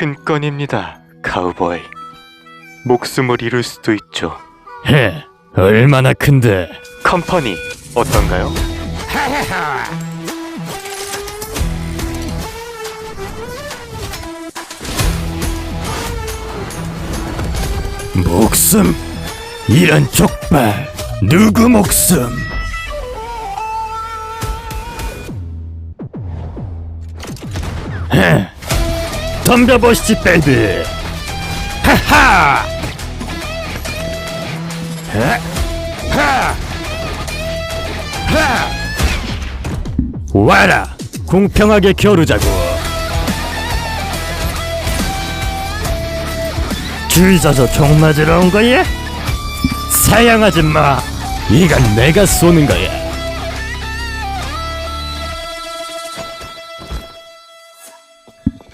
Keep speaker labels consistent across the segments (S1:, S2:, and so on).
S1: 큰 건입니다, 카우보이. 목숨을 잃을 수도 있죠.
S2: 헤, 얼마나 큰데?
S1: 컴퍼니 어떤가요?
S2: 목숨? 이런 족발 누구 목숨? 헤, 덤벼보시지 베이비 하하 헤, 하, 하. 와라 공평하게 겨루자고 줄 서서 총 맞으러 온 거야? 사양하지 마. 이건 내가 쏘는 거야.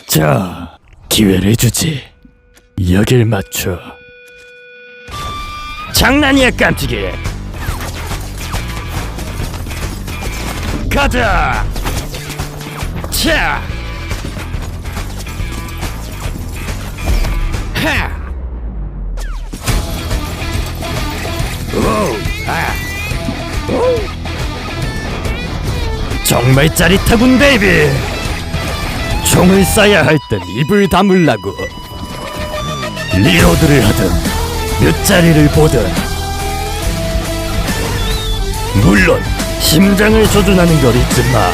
S2: 자, 기회를 주지. 여길 맞춰. 장난이야, 깜찍이. 가자. 차. 하. 정말 짜릿하군 베이비 총을 쏴야 할 땐 입을 다물라고 리로드를 하든 몇 자리를 보든 물론 심장을 조준하는 걸 잊지 마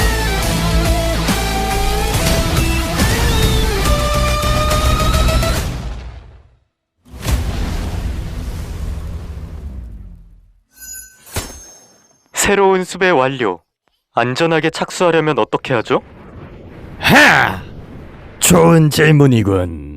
S1: 새로운 수배 완료. 안전하게 착수하려면 어떻게 하죠?
S2: 하! 좋은 질문이군